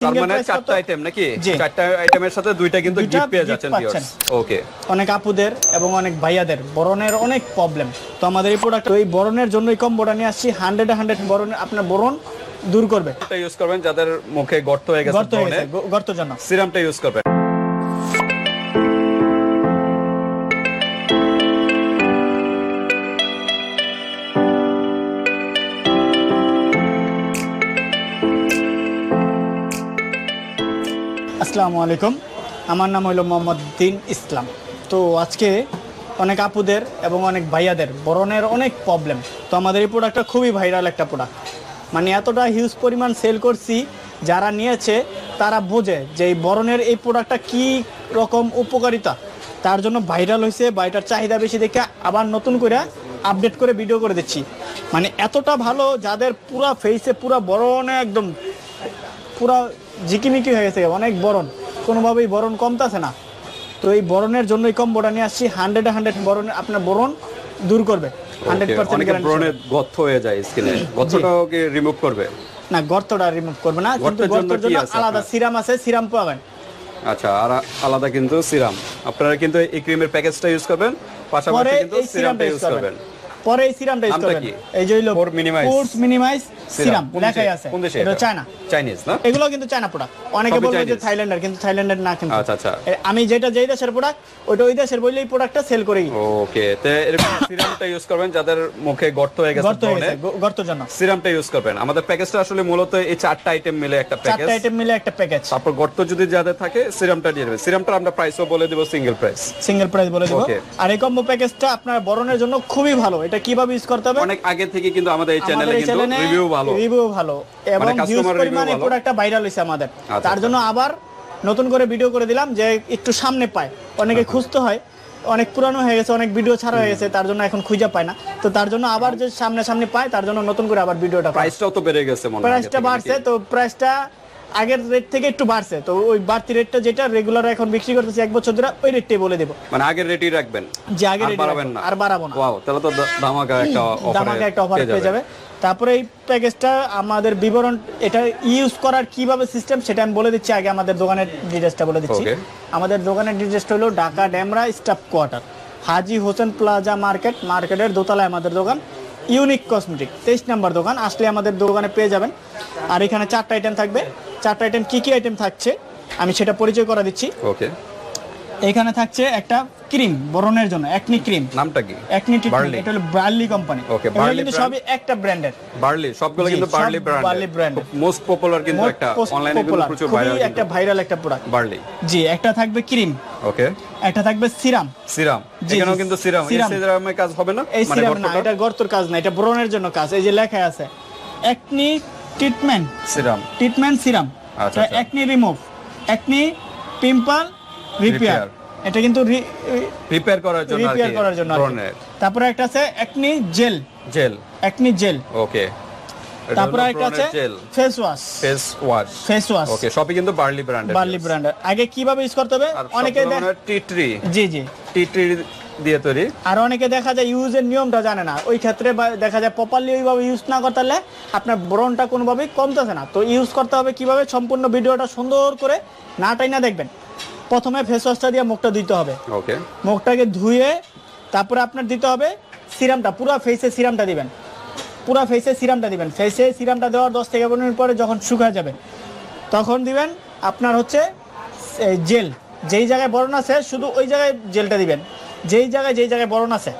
তার মানে চারটা আইটেম নাকি? চারটা আইটেমের সাথে দুইটা কিন্তু গিফট পেয়ে যাচ্ছেন ওকে অনেক আপুদের এবং অনেক ভাইয়াদের বরণের অনেক প্রবলেম তো আমাদের এই প্রোডাক্ট এই বরণের জন্যই নিয়ে আসছি। হান্ড্রেড হান্ড্রেড আপনার বরণ দূর করবে। ইউজ করবেন যাদের মুখে গর্ত হয়ে গেছে গর্ত জন্য। সিরামটা ইউজ করবেন। আসসালামু আলাইকুম। আমার নাম হলো মোহাম্মদ দিন ইসলাম। তো আজকে অনেক আপুদের এবং অনেক ভাইয়াদের বরণের অনেক প্রবলেম তো আমাদের এই প্রোডাক্টটা খুবই ভাইরাল একটা প্রোডাক্ট মানে এতটা হিউজ পরিমাণ সেল করছি, যারা নিয়েছে, তারা বোঝে যে এই বরণের এই প্রোডাক্টটা কী রকম উপকারিতা। তার জন্য ভাইরাল হয়েছে বা চাহিদা বেশি দেখে আবার নতুন করে আপডেট করে ভিডিও করে দিচ্ছি। মানে এতটা ভালো, যাদের পুরা ফেসে পুরা বরণে একদম, পুরা ঝিকিমিকি হয়ে গেছে অনেক বরণ। কোনোভাবেই বরণ কমতেছে না। তো এই বরণের জন্যই কম্বোটা নিয়ে আসছি হান্ড্রেড হান্ড্রেড বরণ আপনার বরণ দূর করবে। হান্ড্রেড পার্সেন্ট অনেকে ব্রণের গর্ত হয়ে যায় স্কিনে রিমুভ করবে? না গর্তটা রিমুভ করবে না কিন্তু গর্তের জন্য আলাদা সিরাম আছে সিরাম পাবেন। আচ্ছা আর আলাদা কিন্তু সিরাম। আপনারা কিন্তু এই ক্রিমের প্যাকেজটা ইউজ করবেন পাশাপাশি কিন্তু সিরামটা ইউজ করবেন। পরে এই সিরামটা ইউজ করবেন এই যে Pore মিনিমাইজ সিরাম লেখাই আছে। কোন দেশে এটা? চায়না। চাইনিজ না? এগুলো কিন্তু চায়না প্রোডাক্ট অনেকে বলবে যে থাইল্যান্ডের কিন্তু থাইল্যান্ডের না কিন্তু। আচ্ছা আচ্ছা। আমি যেটা যেই দেশের প্রোডাক্ট ওইটা ওই দেশের বললেই প্রোডাক্টটা সেল করি ওকে তো এরকম সিরামটা ইউজ করবেন যাদের মুখে গর্ত হয়ে গেছে গর্ত হয়ে গেছে গ- গর্তর জন্য। সিরামটা ইউজ করবেন। আমাদের প্যাকেজটা আসলে মূলত এই চারটা আইটেম মিলে একটা প্যাকেজ চারটা আইটেম মিলে একটা প্যাকেজ তারপর গর্ত যদি যাদের থাকে সিরামটা দিয়ে দেবেন। সিরামটা আমরা প্রাইসও বলে দেবো সিঙ্গেল প্রাইস সিঙ্গেল প্রাইস বলে দেবো. আর এই কম্বো প্যাকেজটা আপনার বরণের জন্য খুবই ভালো। এটা কীভাবে ইউজ করতে হবে? অনেক আগে থেকে কিন্তু আমাদের এই চ্যানেলে কিন্তু রিভিউ ভালো। রিভিউ ভালো। এবং মানে হিউজ customer পরিমাণ। প্রোডাক্টটা ভাইরাল হয়েছে আমাদের। আচ্ছা, তার আচ্ছা। জন্য আবার নতুন করে ভিডিও করে দিলাম যে একটু সামনে পায়। অনেকে খুঁজতে হয়। অনেক পুরানো হয়ে গেছে অনেক ভিডিও ছাড়া হয়ে গেছে তার জন্য এখন খুঁজে পায় না। তো তার জন্য আবার যে সামনে সামনে পায় তার জন্য নতুন করে আবার ভিডিওটা প্রাইসটাও তো বেড়ে গেছে মনে হয় প্রাইসটা বাড়ছে? তো প্রাইসটা আগের রেট থেকে একটু বাড়ছে। তো ওই বাড়তি রেটটা যেটা রেগুলার এখন বিক্রি করতেছি এক বছর ধরে ওই রেটটাই বলে দেবো। মানে আগের রেটই রাখবেন? যে আগে আর rate বাড়াবেন না? আর বাড়াবো না। ওয়াও তাহলে তো ধামাকা একটা অফার দামাকে একটা অফার পেয়ে যাবে। তারপরে এই প্যাকেজটা আমাদের বিবরণ এটা ইউজ করার কীভাবে সিস্টেম সেটা আমি বলে দিচ্ছি আগে আমাদের দোকানের ডিটেলসটা বলে দিচ্ছি. আমাদের দোকানের ডিটেলসটা হলো Dhaka Demra staff quarter Haji Hossain plaza market মার্কেটের দোতলায় আমাদের দোকান। Unique cosmetic. তেইশ নাম্বার দোকান, আসলে আমাদের দোকানে পেয়ে যাবেন। আর এখানে চারটা আইটেম থাকবে। চারটা আইটেম কী কী আইটেম থাকছে, আমি সেটা পরিচয় করা দিচ্ছি। ওকে এখানে থাকছে একটা ক্রিম বরণের জন্য একনি ক্রিম। নামটা কি? একনি ট্রিটমেন্ট এটা হলো বার্লি কোম্পানি এগুলো Barley কিন্তু সবই একটা ব্র্যান্ডের বার্লি সবগুলো কিন্তু Barley brand Barley brand। Most popular কিন্তু একটা অনলাইনে কিন্তু প্রচুর ভাইরাল একটা ভাইরাল একটা প্রোডাক্ট বার্লি জি একটা থাকবে ক্রিম। ওকে একটা থাকবে সিরাম। সিরাম। এখানেও কিন্তু সিরাম। এই সিরামের কাজ হবে না? এই মানে সিরাম না এটা গর্তর কাজ না এটা ব্রণের জন্য কাজ। এই যে লেখা আছে acne treatment serum. Treatment serum. আচ্ছা, আচ্ছা। Acne remove acne pimple repair এটা কিন্তু রিপেয়ার করার জন্য রিপেয়ার করার জন্য তারপরে একটা আছে acne gel gel acne gel okay তারপরে একটা আছে face wash face wash face wash okay সবই কিন্তু বার্লি ব্র্যান্ডের বার্লি ব্র্যান্ডের আগে কীভাবে ইউজ করতে হবে? অনেকে দেখ- টিটরি জি জি। টিটরি দিয়ে তৈরি। আর অনেকে দেখা যায় ইউজের নিয়মটা জানে না। ওই ক্ষেত্রে দেখা যায় প্রপারলি ওইভাবে ইউজ না করতে পারলে আপনার ব্রণটা কোনোভাবেই কমতেছে না। তো ইউজ করতে হবে কীভাবে? সম্পূর্ণ ভিডিওটা সুন্দর করে না টাইনা দেখবেন। প্রথমে ফেস ওয়াশটা দিয়ে মুখটা দিতে হবে। ওকে মুখটাকে ধুয়ে তারপরে আপনার দিতে হবে সিরামটা পুরো ফেসে সিরামটা দিবেন। পুরো ফেসে সিরামটা দিবেন। ফেসে সিরামটা দেওয়ার দশ থেকে পনেরো মিনিট পরে যখন শুকায় যাবে তখন দিবেন আপনার হচ্ছে জেল যেই জায়গায় বরণ আছে শুধু ওই জায়গায় জেলটা দিবেন। যেই জায়গায় যেই জায়গায় বরণ আছে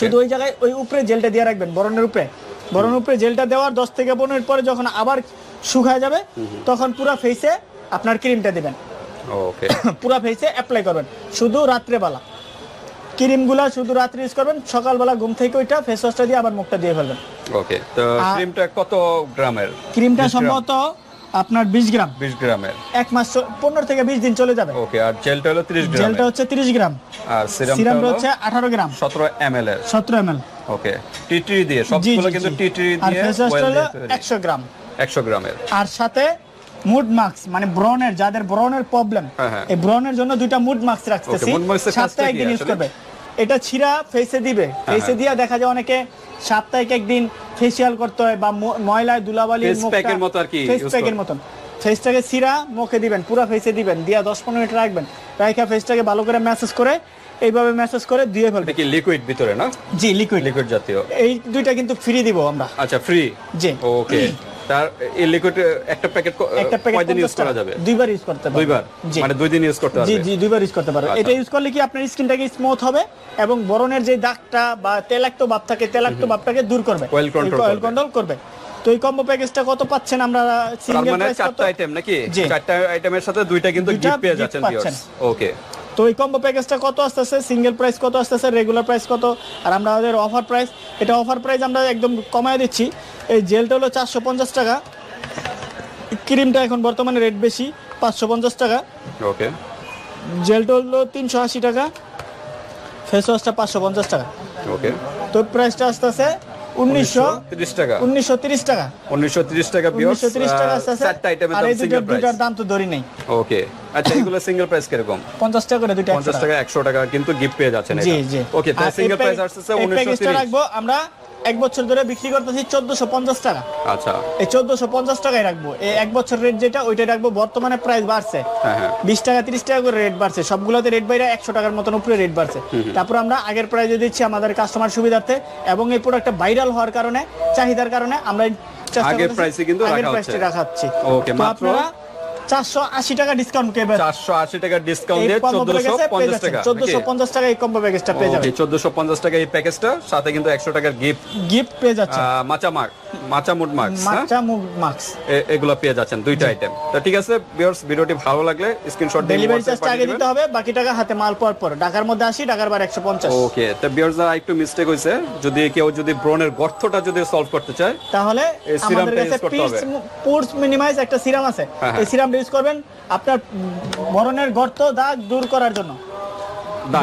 শুধু ওই জায়গায় ওই উপরে জেলটা দিয়ে রাখবেন বরণের উপরে। বরণের উপরে জেলটা দেওয়ার দশ থেকে পনেরো মিনিট পরে যখন আবার শুকায় যাবে তখন পুরো ফেসে আপনার ক্রিমটা দিবেন। ওকে পুরো ফেসে অ্যাপ্লাই করবেন। শুধু রাত্রেবেলা। ক্রিমগুলা শুধু রাত্রে ইউজ করবেন সকালবেলা ঘুম থেকে ওইটা ফেস ওয়াশটা দিয়ে আবার মুখটা দিয়ে ফেলবেন। ওকে তো ক্রিমটা কত গ্রামের? ক্রিমটা সম্ভবত আপনার বিশ গ্রাম। 20 গ্রামের। এক মাস চ- পনেরো থেকে বিশ দিন চলে যাবে। ওকে আর জেলটা হলো 30 জেলটা হচ্ছে তিরিশ গ্রাম। আর সিরামটা হচ্ছে আঠারো গ্রাম। 17 ml এর। সতেরো এম এল ওকে টিটরি দিয়ে সবগুলো কিন্তু টিটরি আর ফেস ওয়াশটা হলো দিয়ে তৈরি। একশো গ্রাম। 100 গ্রামের। আর সাথে মুড মাস্ক মানে ব্রনের যাদের ব্রনের প্রবলেম হ্যাঁ, হ্যাঁ। এই ব্রনের জন্য দুইটা মুড মাস্ক রাখতেছি। সপ্তাহে একদিন ইউজ করবে। এটা ছিঁড়া ফেসে দিবে। ফেসে হ্যাঁ। দিয়া দেখা যায় অনেকে সাপ্তাহিক একদিন ফেসিয়াল করতে হয় বা ময়লায় ধুলাবালি মতো আর কি ফেস প্যাকের মতন। ফেসটাকে সিরা মুখে দিবেন পুরা ফেসে দিবেন দিয়া দশ পনেরো মিনিট রাখবেন। রাইখা ফেসটাকে ভালো করে ম্যাসেজ করে এইভাবে ম্যাসেজ করে দিয়ে এটা ফেলবেন কি লিকুইড ভিতরে না? জি লিকুইড লিকুইড জাতীয়। এই দুইটা কিন্তু ফ্রি দিব আমরা। আচ্ছা ফ্রি জি। ওকে তার এই লিকুইড একটা প্যাকেট একটা প্যাকেট কয়দিন ইউজ করা যাবে? দুইবার ইউজ করতে পারবেন দুইবার? মানে দুই দিন ইউজ করতে পারবে? জি দুইবার ইউজ করতে পারো। আচ্ছা। এটা ইউজ করলে কি আপনার স্কিনটাকে স্মুথ হবে এবং বরণের যে দাগটা বা তেলাক্ত ভাব থাকে তেলাক্ত ভাবটাকে দূর করবে। Oil control অয়েল কন্ট্রোল করবে। তো এই কম্বো প্যাকেজটা কত পাচ্ছেন আমরা সিঙ্গেল প্রাইস কত? আইটেম নাকি? চারটা আইটেমের সাথে দুইটা কিন্তু গিফট পেয়ে যাচ্ছেন পাচ্ছেন। ওকে তো এই কম্বো প্যাকেজটা কত আসতেছে? সিঙ্গেল প্রাইস কত আসতেছে? রেগুলার প্রাইস কত? আর আমরা আমাদের অফার প্রাইস এটা অফার প্রাইস আমরা একদম কমায় দিচ্ছি। এই জেলটা হলো চারশো পঞ্চাশ টাকা। ক্রিমটা এখন বর্তমানে রেট বেশি পাঁচশো পঞ্চাশ টাকা। ওকে। জেলটা হলো তিনশো আশি টাকা ফেস ওয়াশটা পাঁচশো পঞ্চাশ টাকা। ওকে। তো প্রাইসটা আসতেছে উনিশশো 30 টাকা। উনিশশো তিরিশ টাকা। 1930 টাকা উনিশশো তিরিশ টাকা চারটা আইটেমের দাম সিঙ্গেল দুইটার দাম তো ধরি নেই। ওকে। আচ্ছা এগুলো সিঙ্গেল প্রাইস কীরকম? পঞ্চাশ টাকা করে দুইটা একশো 50 টাকা 100 টাকা কিন্তু গিফট পেয়ে যাচ্ছেন জি এটা। জি। ওকে তো আর এই সিঙ্গেল প্রাইস আসছে এই প্যাকেজটা 1930 রাখব আমরা এক বছর ধরে বিক্রি করতেছি চোদ্দশো পঞ্চাশ টাকা। আচ্ছা। এই চোদ্দশো পঞ্চাশ টাকায় রাখব। এই এক বছর রেট যেটা ওইটা রাখব বর্তমানে প্রাইস বাড়ছে। হ্যাঁ হ্যাঁ। বিশ টাকা তিরিশ টাকা করে রেট বাড়ছে। সবগুলোতে রেট বাইরে একশো টাকার মতন উপরে রেট বাড়ছে। তারপর আমরা আগের প্রাইজে দিচ্ছি আমাদের কাস্টমার সুবিধার্থে এবং এই প্রোডাক্টটা ভাইরাল হওয়ার কারণে চাহিদার কারণে আমরা আগের price-এ কিন্তু আগের রাখা হচ্ছে। তো মাত্র- আপনারা চারশো আশি টাকা ডিসকাউন্ট পেয়ে 480 টাকা ডিসকাউন্ট দিয়ে 1450 টাকা চোদ্দশো পঞ্চাশ টাকা এই কম্বো প্যাকেজটা পেয়ে যাবেন। 1450 টাকা এই প্যাকেজটা সাথে কিন্তু 100 টাকার গিফট গিফট পেয়ে যাচ্ছে মাচা মার্ক মাচা মুড মার্কস মাচা মুগ মাস্ক এগুলো পেয়ে যাচ্ছেন দুইটা আইটেম তো ঠিক আছে ভিউয়ার্স ভিডিওটি ভালো লাগলে স্ক্রিনশট দিয়ে ডেলিভারি WhatsApp আগে দিতে হবে বাকি টাকা হাতে মাল পাওয়ার পর। ঢাকার মধ্যে আসি ঢাকার বার একশো পঞ্চাশ। ওকে তো ভিউয়ার্স একটু মিস্টেক হয়েছে যদি কেউ যদি ব্রনের গর্তটা যদি সলভ করতে চায় তাহলে আমাদের কাছে। মিনিমাইজ একটা সিরাম আছে। হ্যাঁ, হ্যাঁ। ইউজ করবেন আপনার বরণের গর্ত দাগ দূর করার জন্য।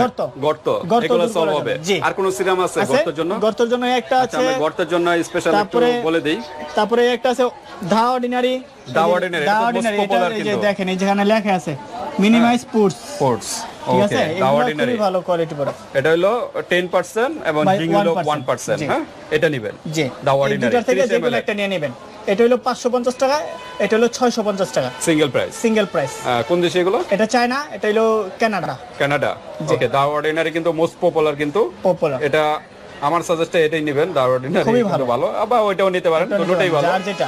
গর্ত। গর্ত গর্ত এগুলো সলভ হবে। আর কোন সিরাম আছে আছে? গর্তের জন্য? গর্তের জন্য একটা আছে। গর্তের জন্য স্পেশাল একটু বলে দেই। তারপরে একটা আছে ধা অর্ডিনারি The Ordinary, এটা তো এই দেখেন এই যেখানে লেখা আছে মিনিমাইজ পুরস স্পোর্টস ঠিক আছে? দা অর্ডিনারি ভালো কোয়ালিটি প্রোডাক্ট এটা হলো 10% এবং জিং হলো 1%, 1% হ্যাঁ? এটা নেবেন। জি। দা অর্ডিনারি থেকে একটা নিয়ে নেবেন। এটা হলো পাঁচশো পঞ্চাশ টাকা এটা হলো ছয়শো পঞ্চাশ টাকা। সিঙ্গেল প্রাইস সিঙ্গেল প্রাইস কোন দেশে এগুলো? এটা চায়না এটা হলো Canada. Canada? Okay the Ordinary কিন্তু মোস্ট পপুলার কিন্তু। পপুলার এটা আমার সাজেস্টে এটাই নেবেন দা অর্ডিনারি খুবই কিন্তু ভালো। আবার ওইটাও নিতে পারেন দুটোটাই ভালো। যার যেটা।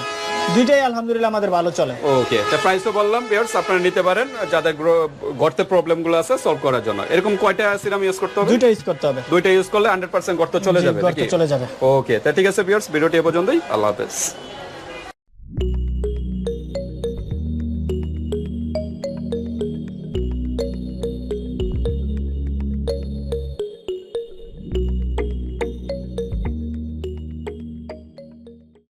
দুইটাই আলহামদুলিল্লাহ আমাদের ভালো চলে। ওকে তা প্রাইসও বললাম ভিউয়ার্স আপনারা নিতে পারেন। যাদের গ্র- গর্তে প্রবলেমগুলো আছে সলভ করার জন্য। এরকম কয়টা সিরাম ইউজ করতে হবে? দুইটা ইউজ করতে হবে। দুইটা ইউজ করলে 100% গর্ত চলে যাবে গর্ত চলে যাবে। ওকে তা ঠিক আছে ভিউয়ার্স ভিডিওটি এ পর্যন্তই। আল্লাহ হাফেজ।